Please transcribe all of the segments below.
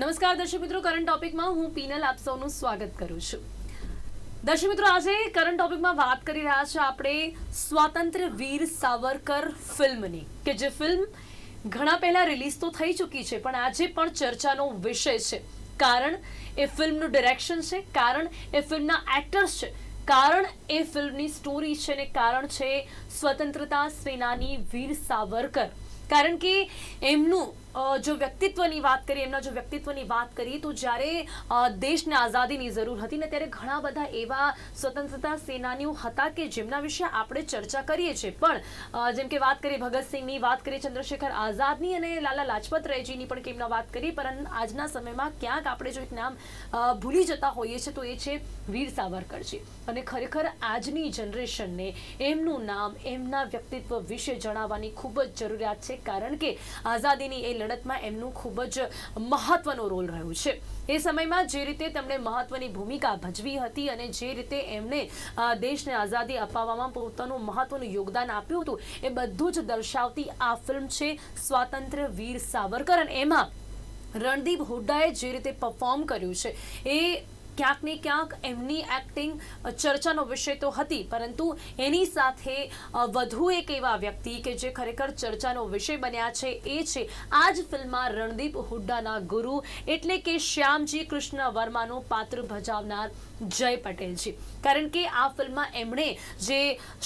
નમસ્કાર દર્શક મિત્રો કરંટ ટોપિકમાં હું પીનલ આપ સૌનું સ્વાગત કરું છું. દર્શક મિત્રો, આજે કરંટ ટોપિકમાં વાત કરી રહ્યા છે આપણે સ્વાતંત્ર્ય વીર સાવરકર ફિલ્મની, કે જે ફિલ્મ ઘણા પહેલા રિલીઝ તો થઈ ચૂકી છે, પણ આજે પણ ચર્ચાનો વિષય છે. કારણ એ ફિલ્મનું ડિરેક્શન છે, કારણ એ ફિલ્મના એક્ટર્સ છે, કારણ એ ફિલ્મની સ્ટોરી છે ને કારણ છે સ્વતંત્રતા સેનાની વીર સાવરકર. કારણ કે એમનું જો વ્યક્તિત્વની વાત કરીએ, એમના જો વ્યક્તિત્વની વાત કરીએ, તો જ્યારે દેશને આઝાદીની જરૂર હતી ને ત્યારે ઘણા બધા એવા સ્વતંત્રતા સેનાનીઓ હતા કે જેમના વિશે આપણે ચર્ચા કરીએ છીએ. પણ જેમ કે વાત કરીએ ભગતસિંહની વાત કરીએ ચંદ્રશેખર આઝાદની અને લાલા લાજપત રાયજીની પણ કેમના વાત કરીએ, પરંતુ આજના સમયમાં ક્યાંક આપણે જો એક નામ ભૂલી જતા હોઈએ છીએ, તો એ છે વીર સાવરકરજી અને ખરેખર આજની જનરેશનને એમનું નામ, એમના વ્યક્તિત્વ વિશે જણાવવાની ખૂબ જ જરૂરિયાત છે, કારણ કે આઝાદીની એ લડતમાં એમનું ખૂબ જ મહત્વનો રોલ રહ્યો છે. એ સમયમાં જે રીતે તેમણે મહત્વની ભૂમિકા ભજવી હતી અને જે રીતે એમણે દેશને આઝાદી અપાવવામાં પોતાનું મહત્વનું યોગદાન આપ્યું હતું, એ બધું જ દર્શાવતી આ ફિલ્મ છે સ્વાતંત્ર્ય વીર સાવરકર. અને એમાં રણદીપ હુડ્ડાએ જે રીતે પરફોર્મ કર્યું છે, એ ક્યાંક ને ક્યાંક એમની એક્ટિંગ ચર્ચાનો વિષય તો હતી, પરંતુ એની સાથે વધુ એક એવા વ્યક્તિ કે જે ખરેખર ચર્ચાનો વિષય બન્યા છે, એ છે આ જ ફિલ્મમાં રણદીપ હુડ્ડાના ગુરુ, એટલે કે શ્યામજી કૃષ્ણ વર્માનું પાત્ર ભજાવનાર જય પટેલજી. કારણ કે આ ફિલ્મમાં એમણે જે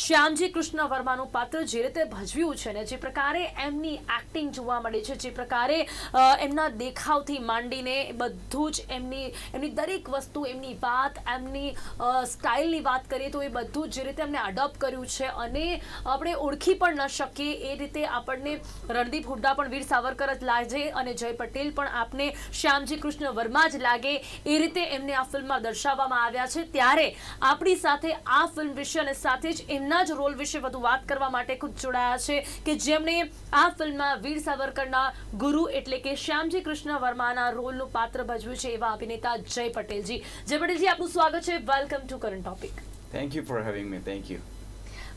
શ્યામજી કૃષ્ણ વર્માનું પાત્ર જે રીતે ભજવ્યું છે ને, જે પ્રકારે એમની એક્ટિંગ જોવા મળે છે, જે પ્રકારે એમના દેખાવથી માંડીને બધું જ એમની એમની દરેક વસ્તુ, એમની વાત, એમની સ્ટાઇલની વાત કરીએ તો એ બધું જે રીતે એમને અડોપ્ટ કર્યું છે અને આપણે ઓળખી પણ ન શકીએ એ રીતે આપણને રણદીપ હુડ્ડા પણ, વીર સાવરકર જ લાગે અને જય પટેલ પણ આપને શ્યામજી કૃષ્ણ વર્મા જ લાગે એ રીતે એમને આ ફિલ્મમાં દર્શાવવામાં આવ્યા છે ત્યારે આપણી સાથે આ ફિલ્મ વિશે અને સાથે જ એમના જ રોલ વિશે વધુ વાત કરવા માટે ખુદ જોડાયા છે કે જેમણે આ ફિલ્મમાં વીર સાવરકરના ગુરુ એટલે કે શ્યામજી કૃષ્ણ વર્માના રોલનું પાત્ર ભજવ્યું છે એવા અભિનેતા જય પટેલજી. જય પટેલજી, આપનું સ્વાગત છે. Welcome to current topic thank you for having me thank you.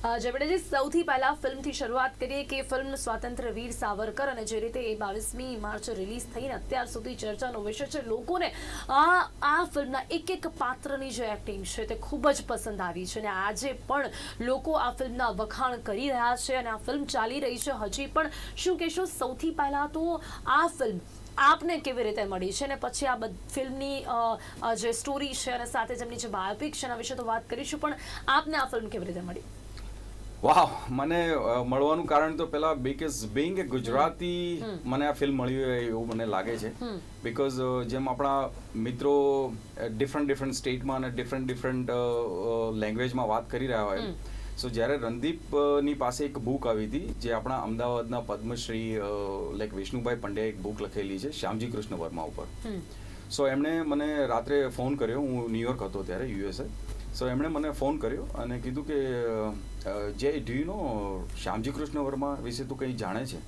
જય જે સૌથી પહેલા ફિલ્મથી શરૂઆત કરીએ કે ફિલ્મ સ્વાતંત્ર્ય વીર સાવરકર અને જે રીતે એ બાવીસમી માર્ચ રિલીઝ થઈને અત્યાર સુધી ચર્ચાનો વિષય છે, લોકોને આ આ ફિલ્મના એક એક પાત્રની જે એક્ટિંગ છે તે ખૂબ જ પસંદ આવી છે અને આજે પણ લોકો આ ફિલ્મના વખાણ કરી રહ્યા છે અને આ ફિલ્મ ચાલી રહી છે. હજી પણ શું કહેશો, સૌથી પહેલાં તો આ ફિલ્મ આપને કેવી રીતે મળી છે અને પછી આ ફિલ્મની જે સ્ટોરી છે અને સાથે જેમની જે બાયોપિક છે એના વિશે તો વાત કરીશું, પણ આપને આ ફિલ્મ કેવી રીતે મળી? વાવ મને મળવાનું કારણ તો પેલા બીકોઝ બિંગ એ ગુજરાતી મને આ ફિલ્મ મળી હોય એવું મને લાગે છે. બીકોઝ જેમ આપણા મિત્રો ડિફરન્ટ ડિફરન્ટ સ્ટેટમાં અને ડિફરન્ટ ડિફરન્ટ લેંગ્વેજમાં વાત કરી રહ્યા હોય. સો જ્યારે રણદીપની પાસે એક બુક આવી હતી જે આપણા અમદાવાદના પદ્મશ્રી લાઈક વિષ્ણુભાઈ પંડ્યાએ એક બુક લખેલી છે શ્યામજી કૃષ્ણ વર્મા ઉપર. સો એમણે મને રાત્રે ફોન કર્યો. હું ન્યુયોર્ક હતો ત્યારે યુએસએ સો એમણે મને ફોન કર્યો અને કીધું કે જે do you know Shyamji Krishna Varma વિશે તું કંઈ જાણે છે?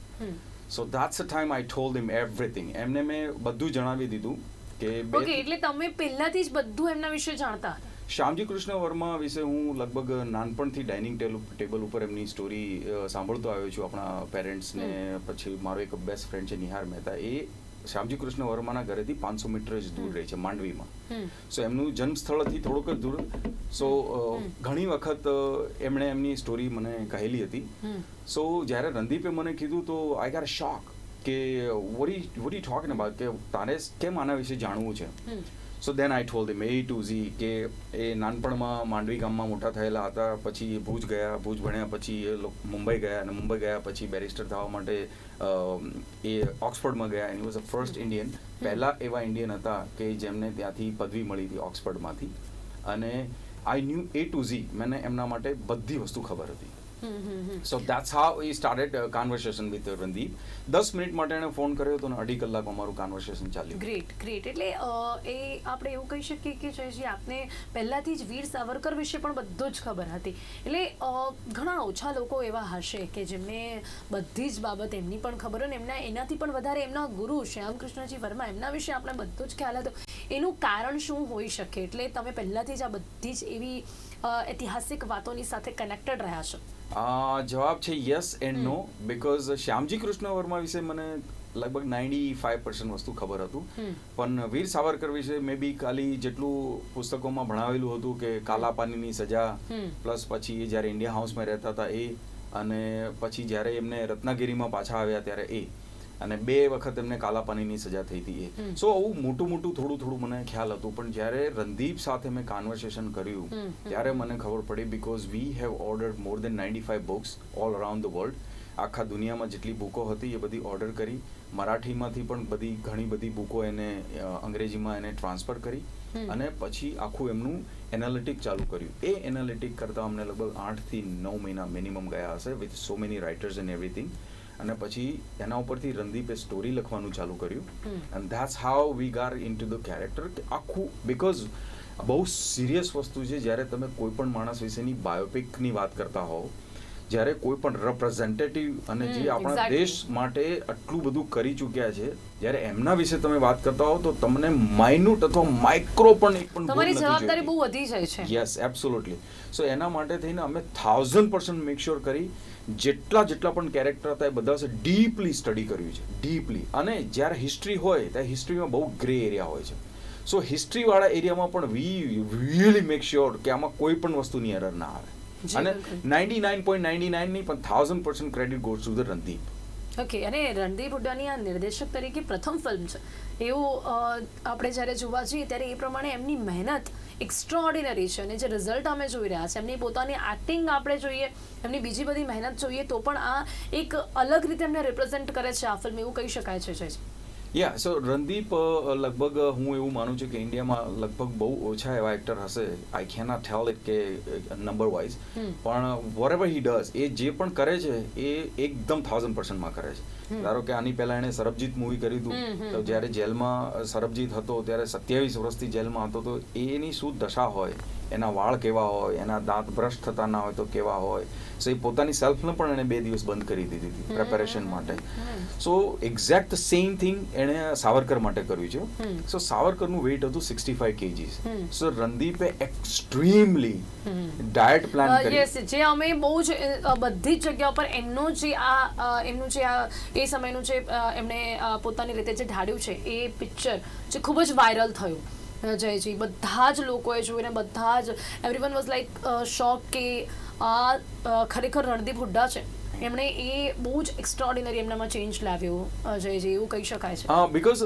So that's a time I told him everything એમને મેં બધું જણાવી દીધું કે ઓકે એટલે તમે પહેલાથી જ બધું એમના વિશે જાણતા શ્યામજી કૃષ્ણ વર્મા વિશે હું લગભગ નાનપણથી ડાઇનિંગ ટેબલ ઉપર એમની સ્ટોરી સાંભળતો આવ્યો છું આપણા પેરેન્ટ્સને પછી મારો એક બેસ્ટ ફ્રેન્ડ છે નિહાર મહેતા એ શ્યામજી કૃષ્ણ વર્માના ઘરેથી પાંચસો મીટર જ દૂર રહે છે માંડવીમાં. સો એમનું જન્મ સ્થળથી થોડુંક જ દૂર. સો ઘણી વખત એમણે એમની સ્ટોરી મને કહેલી હતી. સો જ્યારે રણદીપે મને કીધું તો આઈ ગાર શોક કે વરી વરી ટોક ને બાદ કે તારે કેમ આના વિશે જાણવું છે? So then I told them A to Z કે એ નાનપણમાં માંડવી ગામમાં મોટા થયેલા હતા. પછી એ ભુજ ગયા ભુજ ભણ્યા પછી એ મુંબઈ ગયા અને મુંબઈ ગયા પછી બેરિસ્ટર થવા માટે એ ઓક્સફર્ડમાં ગયા. એની વોઝ અ ફર્સ્ટ ઇન્ડિયન પહેલાં એવા ઇન્ડિયન હતા કે જેમને ત્યાંથી પદવી મળી હતી ઓક્સફર્ડમાંથી. અને I knew A to Z મને એમના માટે બધી વસ્તુ ખબર હતી. Hmm hmm hmm so that's how we started conversation with Randeep દસ મિનિટ માટે એણે ફોન કર્યો હતો અને અઢી કલાક અમારું કન્વર્સેશન ચાલ્યું. ગ્રેટ ગ્રેટ એટલે એ આપણે એવું કહી શકીએ કે જયજી આપને પહેલાંથી જ વીર સાવરકર વિશે પણ બધું જ ખબર હતી. એટલે ઘણા ઓછા લોકો એવા હશે કે જેમને બધી જ બાબત એમની પણ ખબર હોય ને એમના એનાથી પણ વધારે એમના ગુરુ શ્યામકૃષ્ણજી વર્મા એમના વિશે આપણે બધું જ ખ્યાલ હતો. એનું કારણ શું હોઈ શકે? એટલે તમે પહેલાંથી જ આ બધી જ એવી ઐતિહાસિક વાતોની સાથે કનેક્ટેડ રહ્યા છો. જવાબ છે yes and no because Shyamji Krishna Varma વિશે મને લગભગ નાઇન્ટી ફાઈવ પર્સન્ટ વસ્તુ ખબર હતું. પણ વીર સાવરકર વિશે મે બી ખાલી જેટલું પુસ્તકોમાં ભણાવેલું હતું કે કાલા પાણીની સજા પ્લસ પછી એ જ્યારે ઇન્ડિયા હાઉસમાં રહેતા હતા એ અને પછી જ્યારે એમને રત્નાગીરીમાં પાછા આવ્યા ત્યારે એ. અને બે વખત એમને કાલા પાણીની સજા થઈ હતી એ. સો આવું મોટું મોટું થોડું થોડું મને ખ્યાલ હતું પણ જ્યારે રણદીપ સાથે મેં કન્વર્સેશન કર્યું. ત્યારે મને ખબર પડી because we have ordered more than ninety five books all around the world આખા દુનિયામાં જેટલી બુકો હતી એ બધી ઓર્ડર કરી. મરાઠીમાંથી પણ બધી ઘણી બધી બુકો એને અંગ્રેજીમાં એને ટ્રાન્સફર કરી. અને પછી આખું એમનું એનાલિટિક ચાલુ કર્યું. એ એનાલિટિક કરતાં અમને લગભગ આઠથી નવ મહિના મિનિમમ ગયા હશે with so many writers and everything અને પછી એના ઉપરથી રણદીપે સ્ટોરી લખવાનું ચાલુ કર્યું. And that's how we got into the character કે આખું બિકોઝ બહુ સિરિયસ વસ્તુ છે જ્યારે તમે કોઈ પણ માણસ વિશેની બાયોપિકની વાત કરતા હોવ જ્યારે કોઈ પણ રિપ્રેઝેન્ટેટિવ અને જે આપણા દેશ માટે આટલું બધું કરી ચૂક્યા છે જ્યારે એમના વિશે તમે વાત કરતા હો તો તમને માઇન્યુટ અથવા માઇક્રો પણ એક પણ તમારી જવાબદારી બહુ વધી જાય છે. યસ એબ્સોલ્યુટલી સો એના માટે થઈને અમે થાઉઝન્ડ પર્સન્ટ મેક શ્યોર કરી. જેટલા જેટલા પણ કેરેક્ટર હતા એ બધા ડીપલી સ્ટડી કર્યું છે ડીપલી અને જ્યારે હિસ્ટ્રી હોય ત્યારે હિસ્ટ્રીમાં બહુ ગ્રે એરિયા હોય છે. સો હિસ્ટ્રીવાળા એરિયામાં પણ વી રિયલી મેક શ્યોર કે આમાં કોઈ પણ વસ્તુની એરર ના આવે. અને ninety nine point ninety nine નહીં પણ thousand percent credit goes to the Randeep okay અને રણદીપ હુડ્ડાની આ નિર્દેશક તરીકે પ્રથમ ફિલ્મ છે. એવું આપણે જ્યારે જોવા જઈએ ત્યારે એ પ્રમાણે એમની મહેનત એક્સ્ટ્રાઓર્ડિનરી છે અને જે રિઝલ્ટ અમે જોઈ રહ્યા છે, એમની પોતાની એક્ટિંગ આપણે જોઈએ, એમની બીજી બધી મહેનત જોઈએ તો પણ આ એક અલગ રીતે એમને રિપ્રેઝેન્ટ કરે છે આ ફિલ્મ એવું કહી શકાય છે જય. યા સો રણદીપ લગભગ હું એવું માનું છું કે ઇન્ડિયામાં લગભગ બહુ ઓછા એવા એક્ટર હશે. આઈ કેના ટેલ ઇટ કે નંબર વાઇઝ પણ વોર એવર હી ડઝ એ જે પણ કરે છે એ એકદમ થાઉઝન્ડ પર્સન્ટમાં કરે છે. ધારો કે આની પહેલાં એણે સરબજીત મૂવી કર્યું હતું. તો જ્યારે જેલમાં સરબજીત હતો ત્યારે સત્યાવીસ વર્ષથી જેલમાં હતો તો એની શું દશા હોય? એના વાળ કેવા હોય એના દાંત બ્રશ થતા ના હોય તો કેવા હોય. સો એ પોતાની સેલ્ફને પણ એણે બે દિવસ બંધ કરી દીધી હતી પ્રેપરેશન માટે. સો એક્ઝેક્ટ સેમ થિંગ એણે સાવરકર માટે કર્યું છે. સો સાવરકરનું વેઇટ હતું સિક્સટી ફાઈવ કેજીસ. સો રણદીપે એક્સ્ટ્રીમલી ડાયટ પ્લાન કરી. જે અમે બહુ જ બધી જ જગ્યા પર એમનો જે આ એમનું જે આ એ સમયનું જે એમણે પોતાની રીતે જે ઢાળ્યું છે એ પિક્ચર જે ખૂબ જ વાયરલ થયું. જયજી બધા જ લોકોએ જોઈને બધા જ એવરીવન વોઝ લાઈક શોક કે આ ખરેખર રણદીપ હુડ્ડા છે. એમણે એ બહુ જ એક્સ્ટ્રાઓર્ડિનરી એમનામાં ચેન્જ લાવ્યો. અજયજી એવું કહી શકાય છે. Because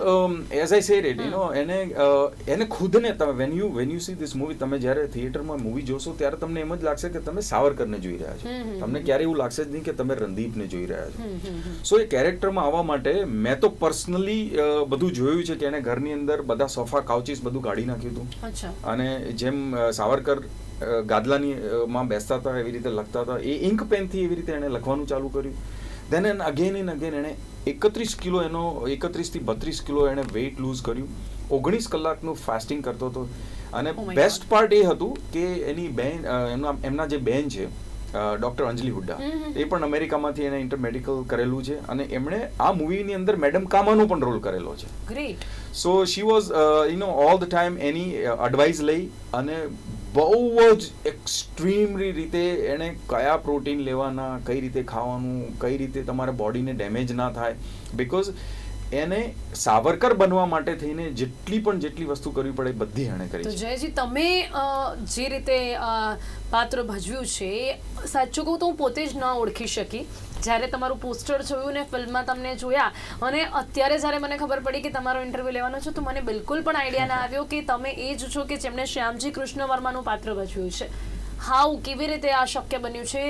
as I said it you know એને એને ખુદને તમે when you when you see this movie તમે જ્યારે થિયેટરમાં મૂવી જોશો ત્યારે તમને એમ જ લાગશે કે તમે સાવરકરને જોઈ રહ્યા છો. તમને ક્યારે એવું લાગશે જ નહીં કે તમે રણદીપને જોઈ રહ્યા છો. સો એ કેરેક્ટરમાં આવવા માટે મેં તો પર્સનલી બધું જોયું છે કે એને ઘરની અંદર બધા સોફા કાઉચીસ બધું કાઢી નાખ્યું હતું. અને જેમ સાવરકર ગાદલાની માં બેસતા હતા એવી રીતે લખતા હતા. એ ઇન્ક પેનથી એવી રીતે એણે લખવાનું ચાલુ કર્યું. Then and again and again એણે એકત્રીસ કિલો એનો એકત્રીસથી બત્રીસ કિલો એણે વેઇટ લૂઝ કર્યું. ઓગણીસ કલાકનું ફાસ્ટિંગ કરતો હતો. અને Oh બેસ્ટ પાર્ટ એ હતું કે એની બેન એમના એમના જે બેન છે ડૉક્ટર અંજલિ હુડ્ડા. એ પણ અમેરિકામાંથી એને ઇન્ટરમેડિકલ કરેલું છે. અને એમણે આ મૂવીની અંદર મેડમ કામાનો પણ રોલ કરેલો છે. Great so she was you know all the time any advice લઈ અને બહુ જ એક્સ્ટ્રીમલી રીતે એણે કયા પ્રોટીન લેવાના કઈ રીતે ખાવાનું કઈ રીતે તમારા બોડીને ડેમેજ ના થાય. બિકોઝ એને સાવરકર બનવા માટે થઈને જેટલી પણ જેટલી વસ્તુ કરવી પડે બધી એણે કરી તો જયજી તમે જે રીતે પાત્ર ભજવ્યું છે સાચું કહું તો હું પોતે જ ના ઓળખી શકી. જ્યારે તમારું પોસ્ટર જોયું ને ફિલ્મમાં તમને જોયા, અને અત્યારે જ્યારે મને ખબર પડી કે તમારો ઇન્ટરવ્યૂ લેવાનો છે, તો મને બિલકુલ પણ આઈડિયા ના આવ્યો કે તમે એ જ છો કે જેમણે શ્યામજી કૃષ્ણ વર્માનું પાત્ર ભજવ્યું છે. હાઉ, કેવી રીતે આ શક્ય બન્યું છે?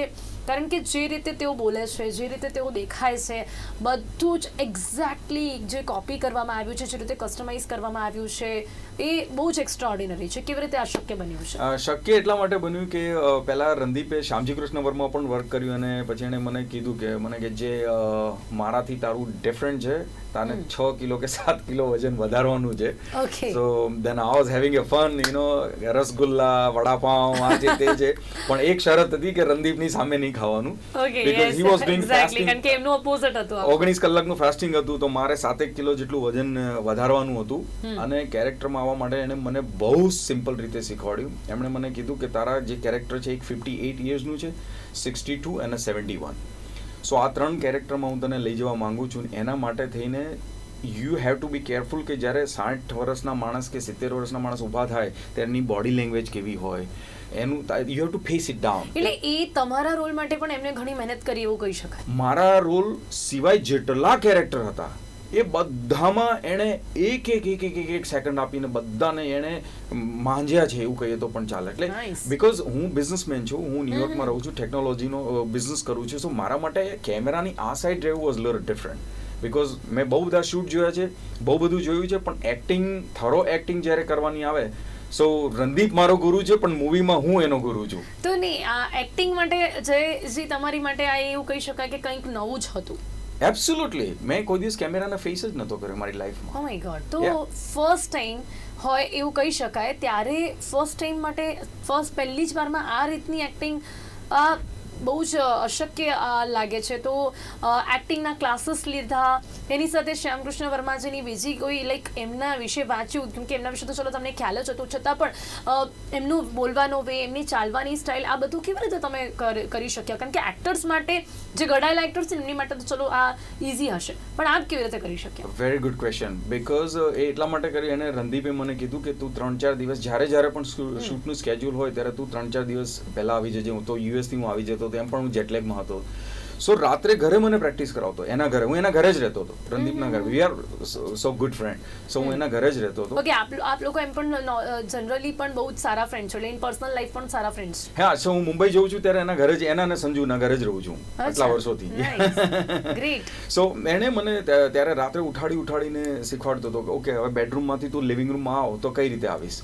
કારણ કે જે રીતે તેઓ બોલે છે, જે રીતે તેઓ દેખાય છે, બધું જ એક્ઝેક્ટલી જે કોપી કરવામાં આવ્યું છે, જે રીતે કસ્ટમાઇઝ કરવામાં આવ્યું છે, એ બહુ જ એક્સ્ટ્રાઓર્ડિનરી છે. કેવી રીતે આ શક્ય બન્યું છે? શક્ય એટલા માટે બન્યું કે પહેલાં રણદીપે શ્યામજી કૃષ્ણ વર્મા પણ વર્ક કર્યું અને પછી એણે મને કીધું કે, મને કે જે મારાથી તારું ડિફરન્ટ છે તાને. છ કિલો કે સાત કિલો વજન વધારવાનું છે. So then I was having a fun you know rasgulla vada pav આ જે તે છે. પણ એક શરત હતી કે રણદીપની સામે નહીં ખાવાનું. Because he was doing fasting કારણ કે એમનું ઓપોઝિટ હતું. ઓગણીસ કલાકનું ફાસ્ટિંગ હતું તો મારે સાતેક કિલો જેટલું વજન વધારવાનું હતું. અને કેરેક્ટરમાં આવવા માટે એણે મને બહુ સિમ્પલ રીતે શીખવાડ્યું. એમણે મને કીધું કે તારા જે કેરેક્ટર છે એક ફિફ્ટી એઇટ યર્સનું છે સિક્સટી ટુ અને સેવન્ટી વન સો આ ત્રણ કેરેક્ટરમાં હું તને લઈ જવા માગું છું એના માટે થઈને you have to be careful કે જ્યારે સાઠ વર્ષના માણસ કે સિત્તેર વર્ષના માણસ ઊભા થાય તેની બોડી લેંગ્વેજ કેવી હોય. એનું you have to face it down એટલે એ તમારા રોલ માટે પણ એમને ઘણી મહેનત કરી એવું કહી શકાય. મારા રોલ સિવાય જેટલા કેરેક્ટર હતા એ બધામાં એણે એક એક એક એક એક એક સેકન્ડ આપીને બધાને એણે માંજ્યા છે એવું કહીએ તો પણ ચાલે. એટલે. બિકોઝ હું બિઝનેસમેન છું હું ન્યુયોર્કમાં રહું છું ટેકનોલોજીનો બિઝનેસ કરું છું સો મારા માટે કેમેરાની આ સાઈડ રહેવું વોઝ લર ડિફરન્ટ બિકોઝ મેં બહુ બધા શૂટ જોયા છે બહુ બધું જોયું છે પણ એક્ટિંગ થરો એક્ટિંગ જ્યારે કરવાની આવે સો રણદીપ મારો ગુરુ છે પણ મૂવીમાં હું એનો ગુરુ છું. તો નહીં આ એક્ટિંગ માટે જે તમારી માટે આ એવું કહી શકાય કે કંઈક નવું જ હતું. એબ્સોલ્યુટલી મેં કોઈ દિવસ કેમેરાના ફેસ જ નહોતો કર્યો મારી લાઈફમાં ઓ માય ગોડ તો ફર્સ્ટ ટાઈમ હોય એવું કહી શકાય ત્યારે ફર્સ્ટ ટાઈમ માટે ફર્સ્ટ પહેલી જ વારમાં આ રીતની એક્ટિંગ બહુ જ અશક્ય લાગે છે. તો એક્ટિંગના ક્લાસીસ લીધા. એની સાથે શ્યામકૃષ્ણ વર્માજીની બીજી કોઈ લાઈક એમના વિશે વાંચ્યું? કેમ કે એમના વિશે તો ચલો તમને ખ્યાલ જ હતો. છતાં પણ એમનું બોલવાનો વે એમની ચાલવાની સ્ટાઇલ આ બધું કેવી રીતે તમે કર- કરી શક્યા? કારણ કે એક્ટર્સ માટે જે ઘડાયેલા એક્ટર્સ છે એમની માટે તો ચલો આ ઇઝી હશે. પણ આપ કેવી રીતે કરી શક્યા? વેરી ગુડ ક્વેશ્ચન બિકોઝ એ એટલા માટે કરી અને રણદીપે મને કીધું કે તું ત્રણ ચાર દિવસ જ્યારે જ્યારે પણ શૂટનું સ્કેડ્યુલ હોય ત્યારે તું ત્રણ ચાર દિવસ પહેલાં આવી જજે. હું તો યુએસથી હું આવી જતો તેમ પણ હું જેટલેગમાં હતો. સો રાત્રે ઘરે મને પ્રેક્ટિસ કરાવતો. એના ઘરે. હું એના ઘરે જ રહેતો હતો. રણદીપના ઘરે. We are so good friend so હું એના ઘરે જ રહેતો હતો. ઓકે આપ આપ લોકો એમ પણ જનરલી પણ બહુ જ સારા ફ્રેન્ડ છો. એટલે ઇન પર્સનલ લાઈફ પણ સારા ફ્રેન્ડ્સ હા સો હું મુંબઈ જઉં છું ત્યારે એના ઘરે જ એના અને સંજુના ઘરે જ રહું છું. આટલા વર્ષોથી. ગ્રેટ સો એણે મને ત્યારે રાત્રે ઉઠાડી ઉઠાડીને શીખવાડતો હતો કે ઓકે હવે બેડરૂમમાંથી તું લિવિંગ રૂમમાં આવ તો કઈ રીતે આવીશ?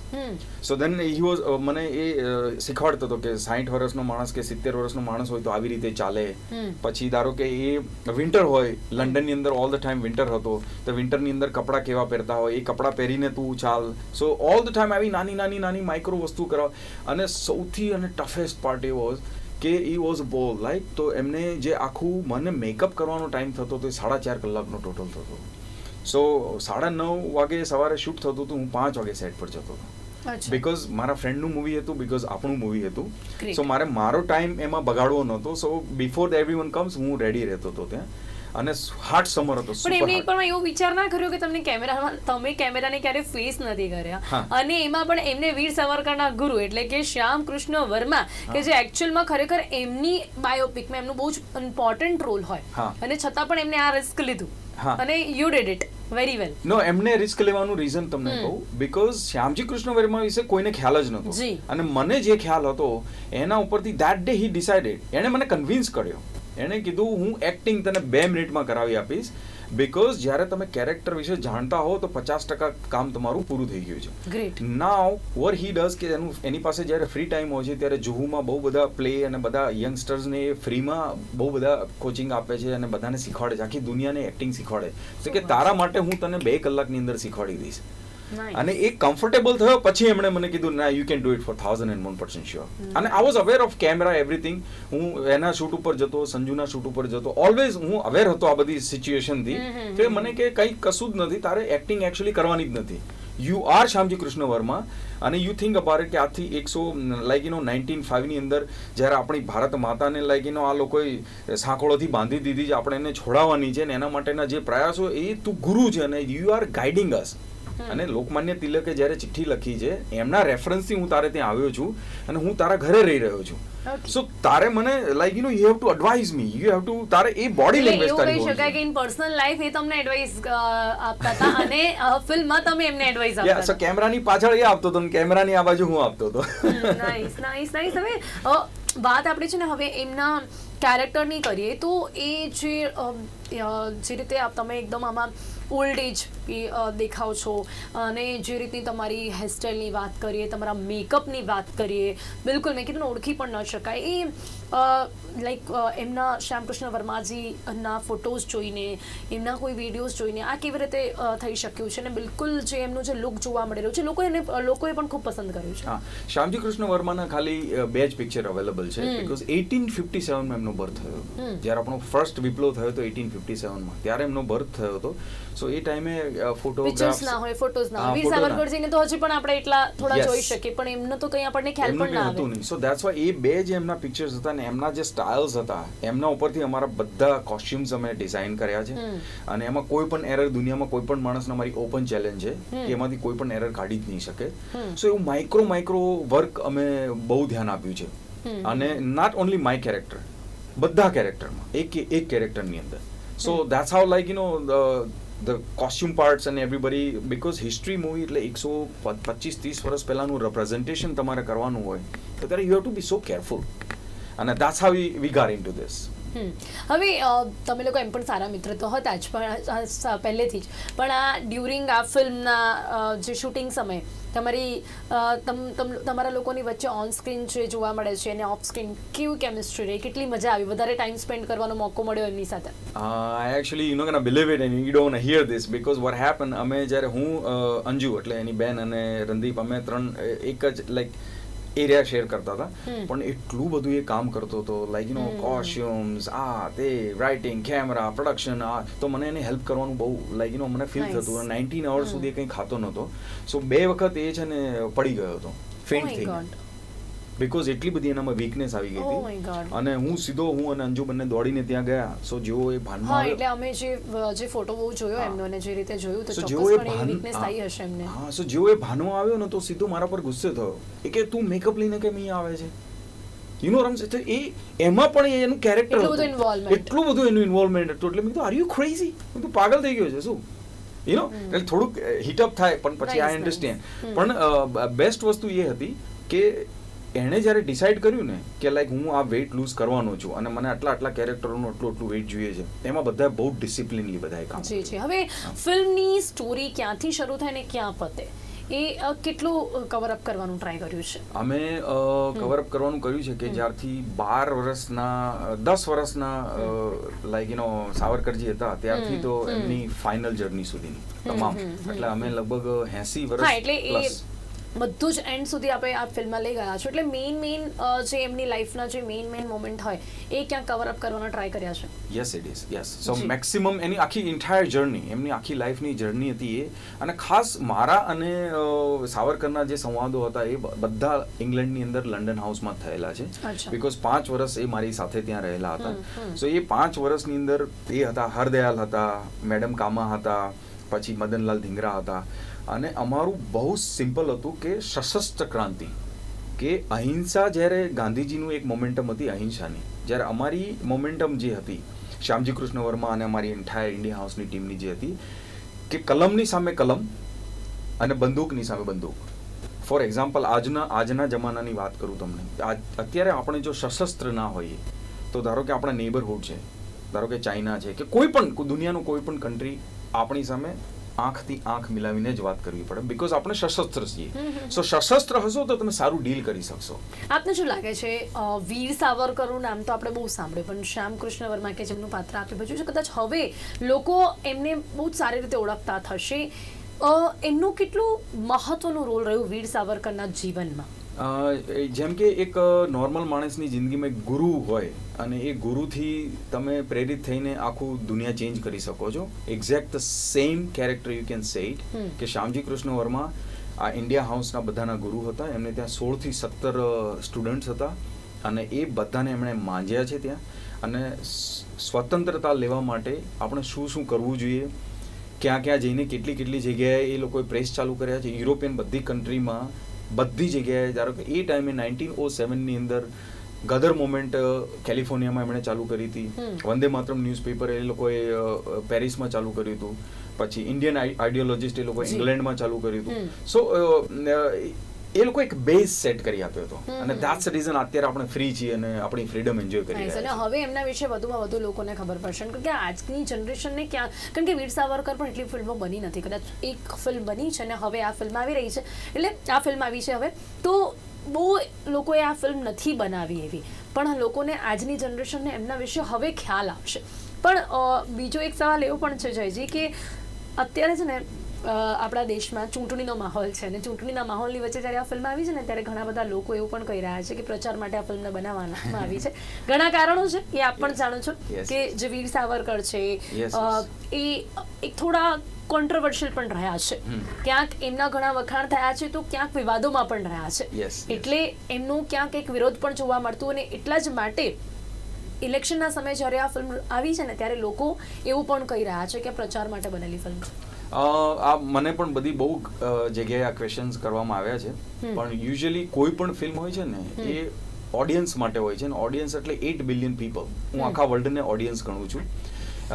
સો દેન હી વોઝ મને એ શીખવાડતો હતો કે સાઠ વર્ષનો માણસ કે સિત્તેર વર્ષનો માણસ હોય તો આવી રીતે ચાલે. પછી ધારો કે એ વિન્ટર હોય, લંડનની અંદર ઓલ ધ ટાઈમ વિન્ટર હતો, તો વિન્ટરની અંદર કપડાં કેવા પહેરતા હોય, એ કપડાં પહેરીને તું ચાલ. સો ઓલ ધ ટાઈમ આવી નાની નાની નાની માઇક્રો વસ્તુ કરાવ. અને સૌથી અને ટફેસ્ટ પાર્ટ એ વોઝ કે ઈ વોઝ બોલ લાઈક તો એમને જે આખું મને મેકઅપ કરવાનો ટાઈમ થતો તો એ સાડા ચાર કલાકનો ટોટલ થતો. સો સાડા નવ વાગે સવારે શૂટ થતું હતું, હું પાંચ વાગે સેટ પર જતો હતો. બિકોઝ મારા ફ્રેન્ડનું મૂવી હતું બિકોઝ આપણું મૂવી હતું. સો મારે મારો ટાઈમ એમાં બગાડવો નહોતો. So before every one comes હું રેડી રહેતો હતો ત્યાં. અને હાર્ડ સમર હતો પણ એમને પણ એવો વિચાર ના કર્યો કે તમને કેમેરામાં તમે કેમેરાને ક્યારે ફેસ નથી કર્યા. અને એમાં પણ એમને વીર સાવરકરના ગુરુ એટલે કે શ્યામ કૃષ્ણ વર્મા કે જે એકચ્યુઅલમાં ખરેખર એમની બાયોપિકમાં એમનું બહુ જ ઇમ્પોર્ટન્ટ રોલ હોય. અને છતાં પણ એમને આ રિસ્ક લીધું. અને you did it very well no એમને રિસ્ક લેવાનું રીઝન તમને. કહું. બિકોઝ શ્યામજી કૃષ્ણ વર્મા વિશે કોઈને ખ્યાલ જ નહોતો. અને મને જે ખ્યાલ હતો એના ઉપરથી ધેટ ડે હી ડિસાઇડેડ એણે મને કન્વિન્સ કર્યો. એણે કીધું હું એક્ટિંગ તને બે મિનિટમાં કરાવી આપીશ. બિકોઝ જ્યારે તમે કેરેક્ટર વિશે જાણતા હો તો પચાસ ટકા કામ તમારું પૂરું થઈ ગયું છે. Great now var he does કે એનું એની પાસે જ્યારે ફ્રી ટાઈમ હોય છે ત્યારે જુહુમાં બહુ બધા પ્લે અને બધા યંગસ્ટર્સને ફ્રીમાં બહુ બધા કોચિંગ આપે છે અને બધાને શીખવાડે છે. આખી દુનિયાને એક્ટિંગ શીખવાડે તો કે તારા માટે હું તને બે કલાકની અંદર શીખવાડી દઈશ. અને એ કમ્ફર્ટેબલ થયો પછી એમણે મને કીધું ના you can do it four thousand and one percent sure અને I was aware of camera everything હું એના શૂટ ઉપર જતો સંજુના શૂટ ઉપર જતો. ઓલવેઝ હું અવેર હતો આ બધી સિચ્યુએશનથી કે મને કે કંઈ કશું જ નથી તારે એક્ટિંગ એકચ્યુઅલી કરવાની જ નથી. યુ આર શ્યામજી કૃષ્ણ વર્મા અને યુ થિંક અબાર કે આજથી એકસો લાઈક યુ નો નાઇન્ટીન ફાઈવની અંદર જ્યારે આપણી ભારત માતાને લાઈક યુ નો આ લોકોએ સાંકળોથી બાંધી દીધી છે આપણે એને છોડાવવાની છે ને એના માટેના જે પ્રયાસો એ તું ગુરુ છે અને યુ આર ગાઈડિંગ અસ અને લોકમાન્ય તિલકે જ્યારે ચિઠ્ઠી લખી છે એમના રેફરન્સથી હું તારે ત્યાં આવ્યો છું અને હું તારા ઘરે રહી રહ્યો છું. સો તારે મને like you know you have to advise me you have to તારે એ બોડી લેંગ્વેજ એવું તારી કહી શકાય કે ઇન પર્સનલ લાઈફ એ તમને એડવાઇસ આપતા હતા અને ફિલ્મમાં તમે એમને એડવાઇસ આપતા હતા. કેમેરાની પાછળ એ આપતો હતો કેમેરાની આ બાજુ હું આપતો હતો. નાઈસ નાઈસ નાઈસ હવે વાત આપણે છે ને હવે એમના કેરેક્ટરની કરીએ તો એ જે જે રીતે તમે એકદમ આમાં ઓલ્ડ એજ દેખાવ છો. અને જે રીતની તમારી હેરસ્ટાઈલની વાત કરીએ તમારા મેકઅપની વાત કરીએ બિલકુલ મેં કીધું ઓળખી પણ ન શકાય. એ લાઈક એમના શ્યામકૃષ્ણ વર્માજીના ફોટોઝ જોઈને એમના કોઈ વિડીયોઝ જોઈને આ કેવી રીતે થઈ શક્યું છે? અને બિલકુલ જે એમનું જે લુક જોવા મળી રહ્યો છે લોકો એને લોકોએ પણ ખૂબ પસંદ કર્યું છે. હા. શ્યામજી કૃષ્ણ વર્માના ખાલી બે જ પિક્ચર અવેલેબલ છે. બીકોઝ એટીન ફિફ્ટી સેવનમાં એમનો બર્થ થયો. જ્યારે આપણો ફર્સ્ટ વિપ્લવ થયો તો એટીન ફિફ્ટી સેવનમાં. ત્યારે એમનો બર્થ થયો હતો. સો એ ટાઈમે ફોટોગ્રાફ્સ ના હોય ફોટોઝ ના વીર સાવરકરજીને તો હજી પણ આપણે એટલા થોડા જોઈ શકીએ પણ એમનો તો કંઈ આપણને ખ્યાલ પણ ના હતું નહીં. સો ધેટ્સ વાય એ બે જે એમના પિક્ચર્સ હતા ને એમના જે સ્ટાઇલ્સ હતા એમના ઉપરથી અમારા બધા કોસ્ટ્યુમ્સ અમે ડિઝાઇન કર્યા છે. અને એમાં કોઈ પણ એરર દુનિયામાં કોઈ પણ માણસને મારી ઓપન ચેલેન્જ છે કે એમાંથી કોઈ પણ એરર કાઢી જ નહીં શકે. સો એવું માઇક્રો માઇક્રો વર્ક અમે બહુ ધ્યાન આપ્યું છે. અને નોટ ઓનલી માય કેરેક્ટર બધા કેરેક્ટરમાં એક એક કેરેક્ટરની અંદર. So. That's how like you know the costume parts અને એવરીબડી બિકોઝ હિસ્ટ્રી મૂવી એટલે એકસો પચીસ ત્રીસ વર્ષ પહેલાંનું representation તમારે કરવાનું હોય તો ત્યારે you have to be so careful અને that's how we got into this. હવે તમે લોકો એમ પણ સારા મિત્ર તો હતા જ પણ પહેલેથી જ પણ આ ડ્યુરિંગ આ ફિલ્મના જે શૂટિંગ સમયે તમારી તમ તમ, તમારા લોકોની વચ્ચે ઓન સ્ક્રીન જે જોવા મળે છે અને ઓફ સ્ક્રીન કેવું કેમિસ્ટ્રી રહી? કેટલી મજા આવી? વધારે ટાઈમ સ્પેન્ડ કરવાનો મોકો મળ્યો એમની સાથે? I actually you know can believe it and you don't hear this because what happen અમે જ્યારે હું અંજુ એટલે એની બેન અને રંદીપ અમે ત્રણ એક જ લાઈક એરિયા શેર કરતા હતા પણ એટલું બધું એ કામ કરતો હતો લાઈક યુ નો કોસ્ટ્યુમ્સ આ તે રાઇટિંગ કેમેરા પ્રોડક્શન આ તો મને એને હેલ્પ કરવાનું બહુ લાઈક યુ નો મને ફીલ. થતું નાઇન્ટીન અવર્સ સુધી કંઈ ખાતો નહોતો સો બે વખત એ છે ને પડી ગયો હતો ફેન્ટ થઈ. બીકોઝ એટલી બધી એનામાં વીકનેસ આવી ગઈ Oh હતી. અને હું સીધો હું અને અંજુ બંને દોડીને ત્યાં ગયા. સો જેવો એ ભાનમાં એટલે અમે જે જે ફોટો બહુ જોયો એમનો અને જે રીતે જોયું તો ચોક્કસપણે વીકનેસ આવી હશે એમને. હા સો જેવો એ ભાનમાં આવ્યો ને તો સીધો મારા પર ગુસ્સે થયો. એ કે તું મેકઅપ લઈને કેમ અહીંયા આવે છે? યુ નો રમશે તો એ એમાં પણ એનું કેરેક્ટર એટલું બધું એનું ઇન્વોલ્વમેન્ટ હતું. એટલે મેં કીધું આર યુ ક્રેઝી તું પાગલ થઈ ગયો છે. શું? You know. એટલે થોડુંક હિટઅપ થાય પણ પછી આઈ અન્ડરસ્ટેન્ડ પણ બેસ્ટ વસ્તુ એ હતી કે એણે જ્યારે ડિસાઈડ કર્યું ને કે લાઈક હું આ વેઇટ લૂઝ કરવાનો છું અને મને આટલા આટલા કેરેક્ટરોનું આટલું આટલું વેઇટ જોઈએ છે એમાં બધા બહુ ડિસિપ્લિનલી બધાએ કામ જી જી. હવે ફિલ્મની સ્ટોરી ક્યાંથી શરૂ થાય ને ક્યાં પતે? એ કેટલું કવર અપ કરવાનું ટ્રાય કર્યું છે? અમે કવર અપ કરવાનું કર્યું છે કે જ્યારથી બાર વર્ષના દસ વર્ષના લાઈક યુ નો સાવરકરજી હતા ત્યારથી તો એમની ફાઇનલ જર્ની સુધીની તમામ. એટલે અમે લગભગ એસી વર્ષ એટલે બધું જ એન્ડ સુધી આપણે આ ફિલ્મમાં લઈ ગયા છો એટલે મેઇન મેઇન જે એમની લાઈફના જે મેઇન મેઇન મોમેન્ટ હોય એ ક્યાં કવર અપ કરવાનો ટ્રાય કર્યા છે. Yes it is yes so maximum એની આખી ઇન્ટાયર જર્ની એમની આખી લાઈફની જર્ની હતી એ. અને ખાસ મારા અને સાવરકરના જે સંવાદો હતા એ બધા ઇંગ્લેન્ડની અંદર લંડન હાઉસમાં થયેલા છે. બીકોઝ પાંચ વર્ષ એ મારી સાથે ત્યાં રહેલા હતા. સો એ પાંચ વર્ષની અંદર એ હતા. હરદયાલ હતા મેડમ કામા હતા પછી મદનલાલ ધીંગરા હતા. અને અમારું બહુ સિમ્પલ હતું કે સશસ્ત્ર ક્રાંતિ. કે અહિંસા જ્યારે ગાંધીજીનું એક મોમેન્ટમ હતી અહિંસાની, જ્યારે અમારી મોમેન્ટમ જે હતી, શ્યામજી કૃષ્ણ વર્મા અને અમારી એન્ટાયર ઇન્ડિયા હાઉસની ટીમની જે હતી, કે કલમની સામે કલમ અને બંદૂકની સામે બંદૂક. ફોર એક્ઝામ્પલ આજના આજના જમાનાની વાત કરું તમને. અત્યારે આપણે જો સશસ્ત્ર ના હોઈએ, તો ધારો કે આપણા નેબરહુડ છે, ધારો કે ચાઇના છે, કે કોઈ પણ દુનિયાનું કોઈ પણ કન્ટ્રી આપણી સામે આંખથી આંખ મિલાવીને જ વાત કરવી પડે. બીકોઝ આપણે સશસ્ત્ર છીએ. સો સશસ્ત્ર હશો તો તમે સારું ડીલ કરી શકશો. આપને શું લાગે છે? વીર સાવરકરનું નામ તો આપણે બહુ સાંભળ્યું પણ શ્યામ કૃષ્ણ વર્મા કે જેમનું પાત્ર આપે ભજવ્યું છે કદાચ હવે લોકો એમને બહુ જ સારી રીતે ઓળખતા થશે. એમનું કેટલું મહત્વનું રોલ રહ્યું વીર સાવરકરના જીવનમાં? જેમ કે એક નોર્મલ માણસની જિંદગીમાં એક ગુરુ હોય અને એ ગુરુથી તમે પ્રેરિત થઈને આખું દુનિયા ચેન્જ કરી શકો છો. Exact the same character you can say it કે શ્યામજી કૃષ્ણ વર્મા આ ઇન્ડિયા હાઉસના બધાના ગુરુ હતા. એમને ત્યાં સોળથી સત્તર સ્ટુડન્ટ્સ હતા અને એ બધાને એમણે માંજ્યા છે ત્યાં. અને સ્વતંત્રતા લેવા માટે આપણે શું શું કરવું જોઈએ? ક્યાં ક્યાં જઈને કેટલી કેટલી જગ્યાએ એ લોકોએ પ્રેસ ચાલુ કર્યા છે? યુરોપિયન બધી કન્ટ્રીમાં બધી જગ્યાએ ધારો કે એ ટાઈમે નાઇન્ટીન ઓ સેવનની અંદર ગદર મુમેન્ટ કેલિફોર્નિયામાં એમણે ચાલુ કરી હતી. વંદે માતરમ ન્યૂઝપેપર એ લોકોએ પેરિસમાં ચાલુ કર્યું હતું. પછી ઇન્ડિયન આઈડિયોલોજિસ્ટ એ લોકો ઇંગ્લેન્ડમાં ચાલુ કર્યું હતું. સો એ લોકો એક બેઝ સેટ કરી આપ્યો હતો. અને ધેટ્સ રીઝન અત્યારે આપણે ફ્રી છીએ અને આપણી ફ્રીડમ એન્જોય કરી રહ્યા છીએ. હવે એમના વિશે વધુમાં વધુ લોકોને ખબર પડશે. કારણ કે આજની જનરેશનને ક્યાં કારણ કે વીર સાવરકર પણ એટલી ફિલ્મો બની નથી. કદાચ એક ફિલ્મ બની છે અને હવે આ ફિલ્મ આવી રહી છે. એટલે આ ફિલ્મ આવી છે હવે. તો બહુ લોકોએ આ ફિલ્મ નથી બનાવી એવી. પણ લોકોને આજની જનરેશનને એમના વિશે હવે ખ્યાલ આવશે. પણ બીજો એક સવાલ એવો પણ છે જયજી કે અત્યારે છે ને આપણા દેશમાં ચૂંટણીનો માહોલ છે અને ચૂંટણીના માહોલની વચ્ચે જ્યારે આ ફિલ્મ આવી છે ને ત્યારે ઘણા બધા લોકો એવું પણ કહી રહ્યા છે કે પ્રચાર માટે આ ફિલ્મને બનાવવામાં આવી છે. ઘણા કારણો છે એ આપ પણ જાણો છો કે જે વીર સાવરકર છે. એ એક થોડા કોન્ટ્રોવર્શિયલ પણ રહ્યા છે. ક્યાંક એમના ઘણા વખાણ થયા છે તો ક્યાંક વિવાદોમાં પણ રહ્યા છે. એટલે એમનું ક્યાંક એક વિરોધ પણ જોવા મળતું અને એટલા જ માટે ઇલેક્શનના સમયે જ્યારે આ ફિલ્મ આવી છે ને ત્યારે લોકો એવું પણ કહી રહ્યા છે કે પ્રચાર માટે બનેલી ફિલ્મ છે. આ મને પણ બધી બહુ જગ્યાએ આ ક્વેશ્ચન્સ કરવામાં આવ્યા છે. પણ યુઝ્યુઅલી કોઈ પણ ફિલ્મ હોય છે ને એ ઓડિયન્સ માટે હોય છે ને ઓડિયન્સ એટલે એટ બિલિયન પીપલ હું આખા વર્લ્ડને ઓડિયન્સ ગણું છું.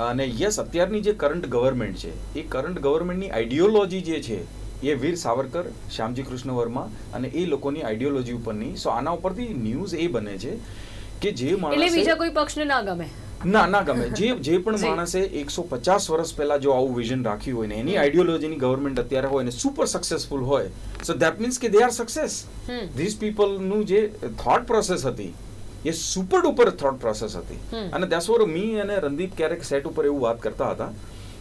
અને યસ અત્યારની જે કરંટ ગવર્મેન્ટ છે એ કરંટ ગવર્મેન્ટની આઈડિયોલોજી જે છે એ વીર સાવરકર શ્યામજી કૃષ્ણ વર્મા અને એ લોકોની આઈડિયોલોજી ઉપરની સો આના ઉપરથી ન્યૂઝ એ બને છે કે જે માણસ બીજા કોઈ પક્ષને ના ગમે. ના ના ગમે. જે જે પણ માણસે એકસો પચાસ વર્ષ પહેલા જો આવું વિઝન રાખ્યું હોય ને એની આઈડિયોલોજીની ગવર્મેન્ટ અત્યારે હોય ને સુપર સક્સેસફુલ હોય. સો દેટ મીન્સ કે દે આર સક્સેસ. ધીસ પીપલનું જે થોટ પ્રોસેસ હતી એ સુપર ડુપર થોટ પ્રોસેસ હતી. અને દેટ્સ વોર મી અને રંદીપ ક્યારેક સેટ ઉપર એવું વાત કરતા હતા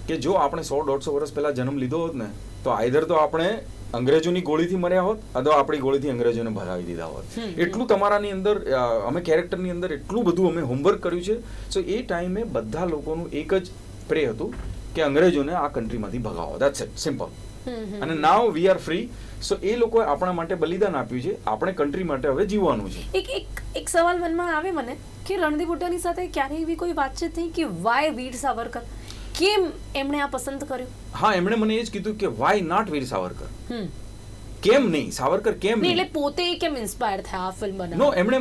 કે જો આપણે સો દોઢસો વર્ષ પહેલા જન્મ લીધો હોત ને તો આઈધર તો આપણે અંગ્રેજોની ગોળીથી મર્યા હોત અથવા આપણી ગોળીથી અંગ્રેજોને ભરાવી દીધા હોત. એટલું તમારાની અંદર અમે કેરેક્ટરની અંદર એટલું બધું અમે હોમવર્ક કર્યું છે. સો એ ટાઈમે બધા લોકોનું એક જ પ્રે હતું કે અંગ્રેજોને આ કન્ટ્રીમાંથી ભગાવો. That's it simple. અને નાવ વી આર ફ્રી સો એ લોકોએ આપણા માટે બલિદાન આપ્યું છે. આપણે કન્ટ્રી માટે હવે જીવવાનું છે. એક એક એક સવાલ મનમાં આવે મને કે રણદીપ હુડ્ડાની સાથે ક્યારે એવી કોઈ વાતચીત થઈ કે વાય વીર સાવરકર? કેમ એમણે આ પસંદ કર્યું? હા એમણે મને એ જ કીધું કે વાય નોટ વીર સાવરકર? કેમ નહીં? સાવરકર કેમ નહીં, એટલે પોતે કેમ ઇન્સ્પાયર થયા આ ફિલ્મ નો એમણે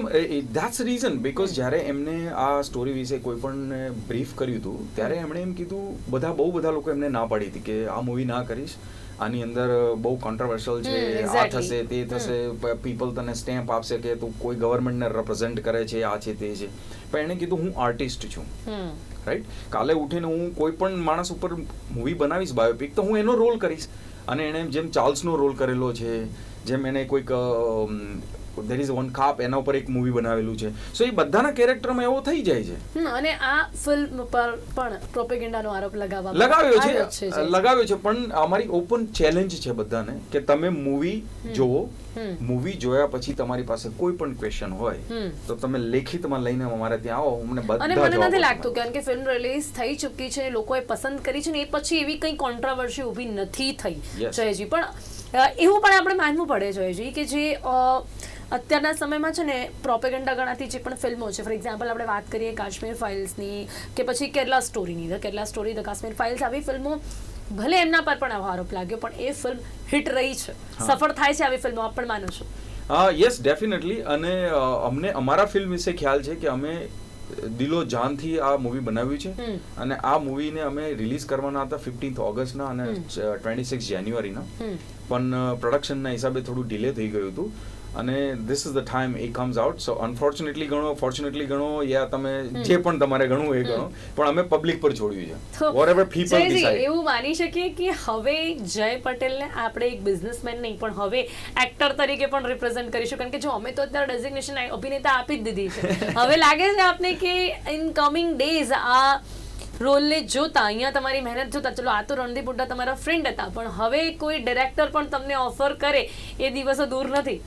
ધેટ્સ રીઝન બીકોઝ જ્યારે એમને આ સ્ટોરી વિશે કોઈ પણ બ્રીફ કર્યું હતું ત્યારે એમણે એમ કીધું બધા બહુ બધા લોકો એમને ના પાડી હતી કે આ મૂવી ના કરીશ. આની અંદર બહુ કોન્ટ્રોવર્શિયલ છે આ થશે તે થશે પીપલ તને સ્ટેમ્પ આપશે કે તું કોઈ ગવર્મેન્ટને રિપ્રેઝેન્ટ કરે છે આ છે તે છે. પણ એણે કીધું હું આર્ટિસ્ટ છું. રાઈટ કાલે ઉઠીને હું કોઈ પણ માણસ ઉપર મૂવી બનાવીશ બાયોપિક તો હું એનો રોલ કરીશ. અને એણે જેમ ચાર્લ્સનો રોલ કરેલો છે, જેમ એને કોઈક દેર ઇઝ વન કાપ એના ઉપર એક મૂવી બનાવેલું છે. સો એ બધાના કેરેક્ટરમાં એવો થઈ જાય છે. અને આ ફિલ્મ પર પણ પ્રોપેગેન્ડાનો આરોપ લગાવવા લગાવ્યો છે. લગાવ્યો છે પણ અમારી ઓપન ચેલેન્જ છે બધાને કે તમે મૂવી જોવો. મૂવી જોયા પછી તમારી પાસે કોઈ પણ ક્વેશ્ચન હોય તો તમે લેખિતમાં લઈને અમારે ત્યાં આવો અમને બધા અને મને નથી લાગતું કારણ કે ફિલ્મ રિલીઝ થઈ ચૂકી છે લોકોએ પસંદ કરી છે ને એ પછી એવી કંઈ કોન્ટ્રાવર્સી ઊભી નથી થઈ. જયજી. પણ એવું પણ આપણે માનવું પડે જયજી કે જે અત્યારના સમયમાં છે ને પ્રોપેગેન્ડા ગણાતી જે પણ ફિલ્મો છે ફોર એક્ઝામ્પલ આપણે વાત કરીએ કાશ્મીર ફાઇલ્સની કે પછી Kerala સ્ટોરીની. The Kerala story the Kashmir files આવી ફિલ્મો ભલે એમના પર પણ આવો આરોપ લાગ્યો પણ એ ફિલ્મ હિટ રહી છે. સફળ થાય છે આવી ફિલ્મો આપ પણ માનો છો? યસ ડેફિનેટલી અને અમને અમારા ફિલ્મ વિશે ખ્યાલ છે કે અમે દિલો જાનથી આ મૂવી બનાવ્યું છે. અને આ મૂવીને અમે રિલીઝ કરવાના હતા ફિફ્ટીન્થ ઓગસ્ટના અને. ટ્વેન્ટી સિક્સ જાન્યુઆરીના પણ પ્રોડક્શનના હિસાબે થોડું ડિલે થઈ ગયું હતું. અને ધીસ ઇઝ ધ ટાઈમ એ કમ્સ આઉટ સો અનફોર્ચ્યુનેટલી ગણો ફોર્ચ્યુનેટલી ગણો યા તમે જે પણ તમારે ગણવું એ ગણો. પણ અમે પબ્લિક પર છોડ્યું છે. વોટ એવર પીપલ ડિસાઈડ એવું માની શકીએ કે હવે જય પટેલને આપણે એક બિઝનેસમેન નહીં પણ હવે એક્ટર તરીકે પણ રિપ્રેઝેન્ટ કરીશું કારણ કે જો અમે તો અત્યારે ડેઝિગ્નેશન અભિનેતા આપી જ દીધી છે. હવે લાગે છે આપને કે ઇન કમિંગ ડેઝ આ રોલને જોતા અહીંયા તમારી મહેનત જોતા ચલો આ તો રણદીપ હુડ્ડા તમારા ફ્રેન્ડ હતા પણ હવે કોઈ ડિરેક્ટર પણ તમને ઓફર કરે એ દિવસો દૂર નથી.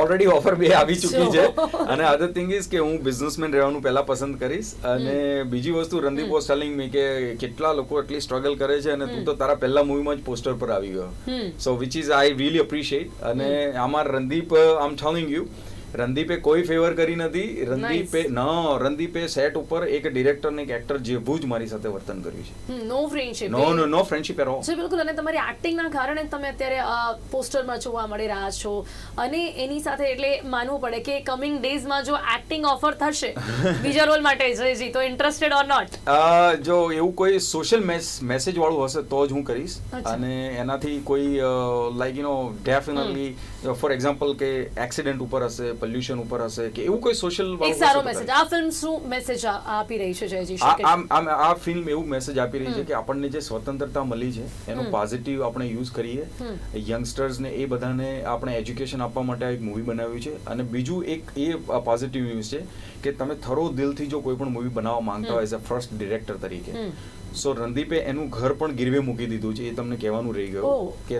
ઓલરેડી ઓફર બે આવી ચૂકી છે. અને અધર થિંગ ઇઝ કે હું બિઝનેસમેન રહેવાનું પહેલા પસંદ કરીશ અને બીજી વસ્તુ રણદીપ વોઝ ટેલિંગ મી કે કેટલા લોકો એટલી સ્ટ્રગલ કરે છે અને તું તો તારા પહેલા મૂવીમાં જ પોસ્ટર પર આવી ગયો. So which is I really appreciate અને આમાં રણદીપ આમ ટેલિંગ યુ રણદીપે કોઈ ફેવર કરી નથી. રણદીપે ન રણદીપે સેટ ઉપર એક ડિરેક્ટર ને એક એક્ટર જેવું જ મારી સાથે વર્તન કર્યું છે. No friendship no no no friendship arrow જી બિલકુલ. અને તમારી એક્ટિંગ ના કારણે તમે અત્યારે આ પોસ્ટરમાં જોવા મળી રહ્યા છો. અને એની સાથે એટલે માનવું પડે કે કમિંગ ડેઝમાં જો એક્ટિંગ ઓફર થશે બીજા રોલ માટે જયજી તો ઇન્ટરેસ્ટેડ ઓર નોટ જો એવું કોઈ સોશિયલ મેસેજ વાળું હશે તો જ હું કરીશ. અને એનાથી કોઈ like you know definitely for example કે એક્સિડન્ટ ઉપર હશે પોલ્યુશન ઉપર હશે કે એવું કોઈ સોશિયલ એક સારો મેસેજ આ ફિલ્મ શું મેસેજ આપી રહી છે જયજી આ આમ આમ આ ફિલ્મ એવું મેસેજ આપી રહી છે કે આપણને જે સ્વતંત્રતા મળી છે એનો પોઝિટિવ આપણે યુઝ કરીએ. યંગસ્ટર્સને એ બધાને આપણે એજ્યુકેશન આપવા માટે એક મૂવી બનાવ્યું છે. અને બીજું એક એ પોઝિટિવ ન્યૂઝ છે કે તમે થરો દિલથી જો કોઈ પણ મૂવી બનાવવા માંગતા હોય એઝ અ ફર્સ્ટ ડિરેક્ટર તરીકે. સો રણદીપે એનું ઘર પણ ગીરવે મૂકી દીધું છે એ તમને કહેવાનું રહી ગયું કે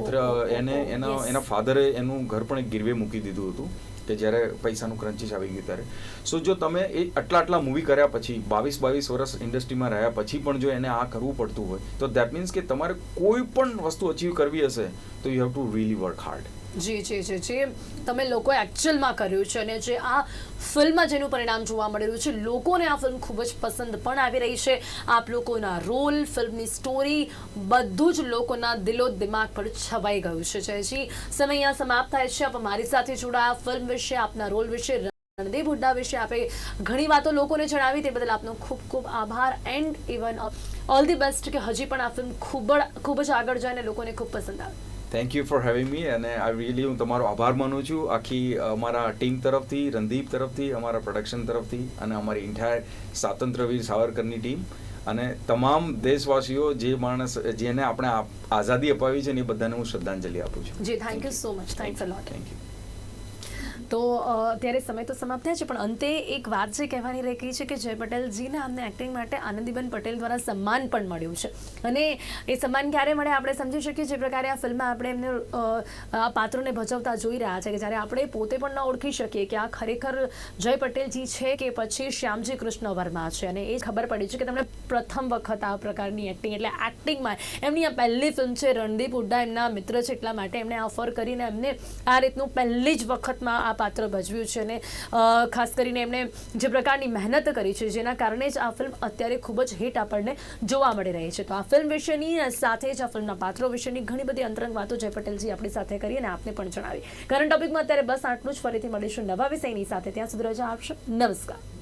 એને એના એના ફાધરે એનું ઘર પણ ગીરવે મૂકી દીધું હતું. કે જ્યારે પૈસાનું ક્રંચિસ આવી ગયું ત્યારે. સો જો તમે એ આટલા આટલા મૂવી કર્યા પછી, બાવીસ બાવીસ વર્ષ ઇન્ડસ્ટ્રીમાં રહ્યા પછી પણ જો એને આ કરવું પડતું હોય, તો દેટ મીન્સ કે તમારે કોઈ પણ વસ્તુ અચીવ કરવી હશે, તો you have to really work hard જી જી જી, જે. તમે લોકોએ એકચ્યુઅલમાં કર્યું છે અને જે આ ફિલ્મમાં જેનું પરિણામ જોવા મળી રહ્યું છે. લોકોને આ ફિલ્મ ખૂબ જ પસંદ પણ આવી રહી છે. આપ લોકોના રોલ ફિલ્મની સ્ટોરી બધું જ લોકોના દિલો દિમાગ પર છવાઈ ગયું છે. જયજી સમય અહીંયા સમાપ્ત થાય છે. આપ મારી સાથે જોડાયા. ફિલ્મ વિશે, આપના રોલ વિશે, રણદીપ હુડ્ડા વિશે આપે ઘણી વાતો લોકોને જણાવી. તે બદલ આપનો ખૂબ ખૂબ આભાર and even all the best કે હજી પણ આ ફિલ્મ ખૂબ ખૂબ જ આગળ જાય અને લોકોને ખૂબ પસંદ આવે. Thank you for having me અને આઈ રિયલી હું તમારો આભાર માનું છું. આખી અમારા ટીમ તરફથી રણદીપ તરફથી અમારા પ્રોડક્શન તરફથી અને અમારી ઇન્ટાયર સ્વાતંત્રવીર સાવરકરની ટીમ અને તમામ દેશવાસીઓ જે માણસ જેને આપણે આઝાદી અપાવી છે ને એ બધાને હું શ્રદ્ધાંજલિ આપું છું. જી thank you so much thanks a lot thank you તો અત્યારે સમય તો સમાપ્ત થયા છે, પણ અંતે એક વાત જે કહેવાની રહી ગઈ છે કે જય પટેલજીને અમને એક્ટિંગ માટે આનંદીબેન પટેલ દ્વારા સન્માન પણ મળ્યું છે. અને એ સન્માન ક્યારે મળે આપણે સમજી શકીએ, જે પ્રકારે આ ફિલ્મમાં આપણે એમને આ પાત્રોને ભજવતા જોઈ રહ્યા છે કે જ્યારે આપણે પોતે પણ ન ઓળખી શકીએ કે આ ખરેખર જય પટેલજી છે કે પછી શ્યામજી કૃષ્ણ વર્મા છે. અને એ ખબર પડી છે કે તમને પ્રથમ વખત આ પ્રકારની એક્ટિંગ એટલે એક્ટિંગમાં એમની આ પહેલી ફિલ્મ છે, રણદીપ હુડ્ડા એમના મિત્ર છે એટલા માટે એમણે ઓફર કરીને એમને આ રીતનું પહેલી જ વખતમાં આ પાત્ર ભજવ્યું છે અને ખાસ કરીને એમણે જે પ્રકારની મહેનત કરી છે જેના કારણે જ આ ફિલ્મ અત્યારે ખૂબ જ હિટ આપણને જોવા મળી રહી છે. તો આ ફિલ્મ વિશેની સાથે જ આ ફિલ્મના પાત્રો વિશેની ઘણી બધી અંતરંગ વાતો જય પટેલજી આપણી સાથે કરી અને આપને પણ જણાવી. કરંટ ટોપિકમાં અત્યારે બસ આટલું જ. ફરીથી મળીશું નવા વિષયની સાથે. ત્યાં સુધી રજા આપશો. નમસ્કાર.